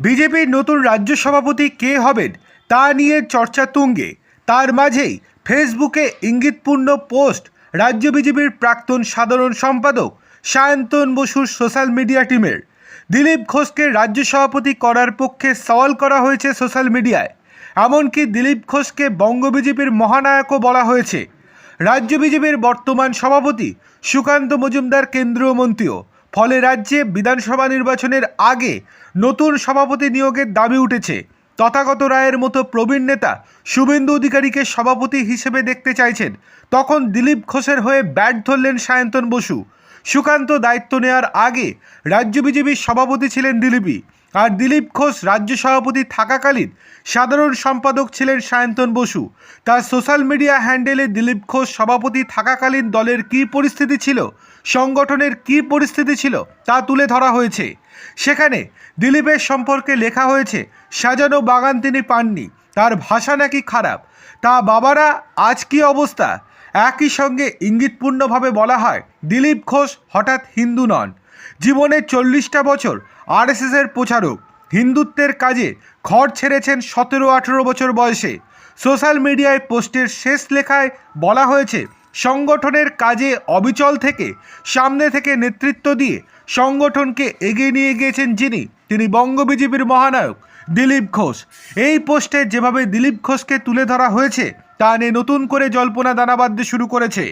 বিজেপির নতুন রাজ্য সভাপতি কে হবেন তা নিয়ে চর্চা তুঙ্গে। তার মাঝেই ফেসবুকে ইঙ্গিতপূর্ণ পোস্ট রাজ্য বিজেপির প্রাক্তন সাধারণ সম্পাদক সায়ন্তন বসুর সোশ্যাল মিডিয়া টিমের। দিলীপ ঘোষকে রাজ্য সভাপতি করার পক্ষে সওয়াল করা হয়েছে সোশ্যাল মিডিয়ায়। এমনকি দিলীপ ঘোষকে বঙ্গ বিজেপির মহানায়কও বলা হয়েছে। রাজ্য বিজেপির বর্তমান সভাপতি সুকান্ত মজুমদার কেন্দ্রীয় মন্ত্রীও। ফলে রাজ্যে বিধানসভা নির্বাচনের আগে নতুন সভাপতি নিয়োগের দাবি উঠেছে। তথাগত রায়ের মতো প্রবীণ নেতা শুভেন্দু অধিকারীকে সভাপতি হিসেবে দেখতে চাইছেন। তখন দিলীপ ঘোষের হয়ে ব্যাট ধরলেন সায়ন্তন বসু। সুকান্ত দায়িত্ব নেওয়ার আগে রাজ্য বিজেপির সভাপতি ছিলেন দিলীপই আর দিলীপ ঘোষ রাজ্য সভাপতি থাকাকালীন সাধারণ সম্পাদক ছিলেন সায়ন্তন বসু। তার সোশ্যাল মিডিয়া হ্যান্ডেলে দিলীপ ঘোষ সভাপতি থাকাকালীন দলের কী পরিস্থিতি ছিল, সংগঠনের কী পরিস্থিতি ছিল তা তুলে ধরা হয়েছে। সেখানে দিলীপের সম্পর্কে লেখা হয়েছে, সাজানো বাগান তিনি পাননি, তার ভাষা নাকি খারাপ, তা বাবারা আজ কী অবস্থা একই সঙ্গে ইঙ্গিতপূর্ণভাবে বলা হয়, দিলীপ ঘোষ হঠাৎ হিন্দু নন। জীবনের চল্লিশটা বছর আরএসএসের প্রচারক। হিন্দুত্বের কাজে ঘর ছেড়েছেন সতেরো আঠেরো বছর বয়সে। সোশ্যাল মিডিয়ায় পোস্টের শেষ লেখায় বলা হয়েছে, সংগঠনের কাজে অবিচল থেকে সামনে থেকে নেতৃত্ব দিয়ে সংগঠনকে এগিয়ে নিয়ে গিয়েছেন যিনি, তিনি বঙ্গ বিজেপির মহানায়ক দিলীপ ঘোষ। এই পোস্টে যেভাবে দিলীপ ঘোষকে তুলে ধরা হয়েছে তা নিয়ে নতুন করে জল্পনা দানা বাঁধতে শুরু করেছে।